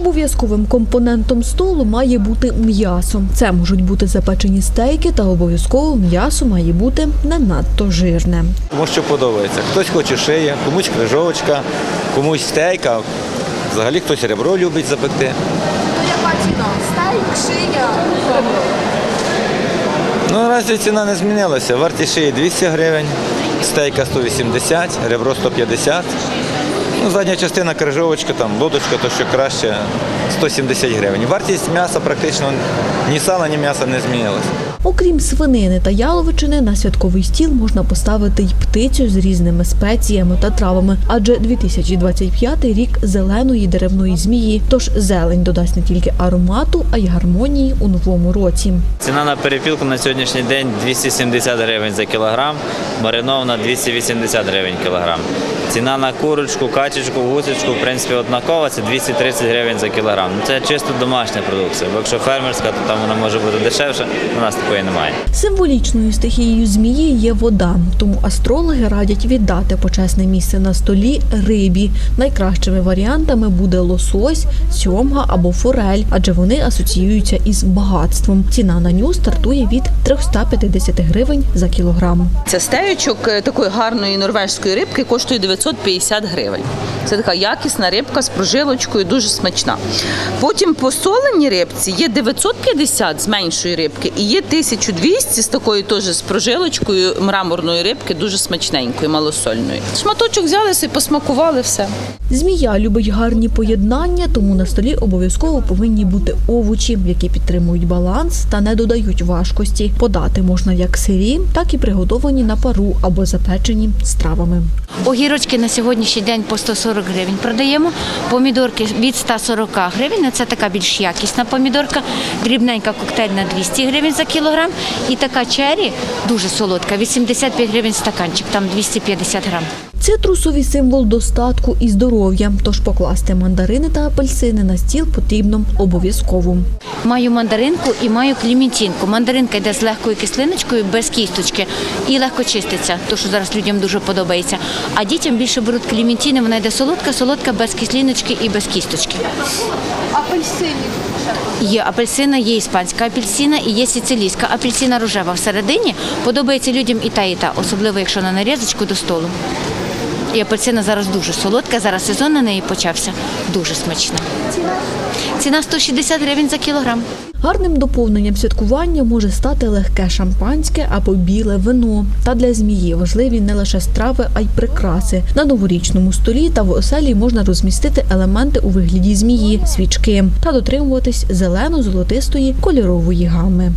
Обов'язковим компонентом столу має бути м'ясо. Це можуть бути запечені стейки, та обов'язково м'ясо має бути не надто жирне. Кому що подобається. Хтось хоче шия, комусь крижовочка, комусь стейка. Взагалі хтось ребро любить запекти. Яка ціна? Стейк, шия. Ну, наразі ціна не змінилася. Вартість шиї 200 гривень, стейка 180, ребро 150. Ну, задня частина крижовочка, там, лодочка, то що краще 170 гривень. Вартість м'яса практично ні сала, ні м'яса не змінилася. Окрім свинини та яловичини, на святковий стіл можна поставити й птицю з різними спеціями та травами, адже 2025 рік зеленої деревної змії. Тож зелень додасть не тільки аромату, а й гармонії у новому році. Ціна на перепілку на сьогоднішній день 270 гривень за кілограм, маринована 280 гривень кілограм. Ціна на курочку, качечку, гусечку, в принципі, однакова, це 230 гривень за кілограм. Ну, це чисто домашня продукція, бо якщо фермерська, то там вона може бути дешевше, у нас такої немає. Символічною стихією змії є вода, тому астрологи радять віддати почесне місце на столі рибі. Найкращими варіантами буде лосось, сьомга або форель, адже вони асоціюються із багатством. Ціна на ню стартує від 350 гривень за кілограм. Це стеючок е, такої гарної норвежської рибки коштує 950 гривень. Це така якісна рибка з прожилочкою, дуже смачна. Потім по соленій рибці є 950 з меншої рибки і є 1200 з такої теж з прожилочкою мраморної рибки, дуже смачненької, малосольної. Шматочок взяли собі, посмакували все. Змія любить гарні поєднання, тому на столі обов'язково повинні бути овочі, які підтримують баланс та не додають важкості. Подати можна як сирі, так і приготовані на пару або запечені стравами. Огірочки на сьогоднішній день по 140 гривень продаємо. Помідорки від 140 гривень. Це така більш якісна помідорка. Дрібненька коктейльна 200 гривень за кілограм. І така чері дуже солодка, 85 гривень стаканчик, там 250 грам. Цитрусовий символ достатку і здоров'я, тож покласти мандарини та апельсини на стіл потрібно обов'язково. Маю мандаринку і маю кліментінку. Мандаринка йде з легкою кислиночкою, без кісточки і легко чиститься, то що зараз людям дуже подобається. А дітям більше беруть кліментіни, вона йде солодка, солодка, без кислиночки і без кісточки. Апельсинів. Є апельсина, є іспанська апельсина і є сицилійська апельсина рожева всередині. Подобається людям і та, і та, особливо якщо на нарізочку до столу. І апельсина зараз дуже солодка, зараз сезон на неї почався. Дуже смачна. Ціна? Ціна 160 гривень за кілограм. Гарним доповненням святкування може стати легке шампанське або біле вино. Та для змії важливі не лише страви, а й прикраси. На новорічному столі та в оселі можна розмістити елементи у вигляді змії, свічки та дотримуватись зелено-золотистої кольорової гами.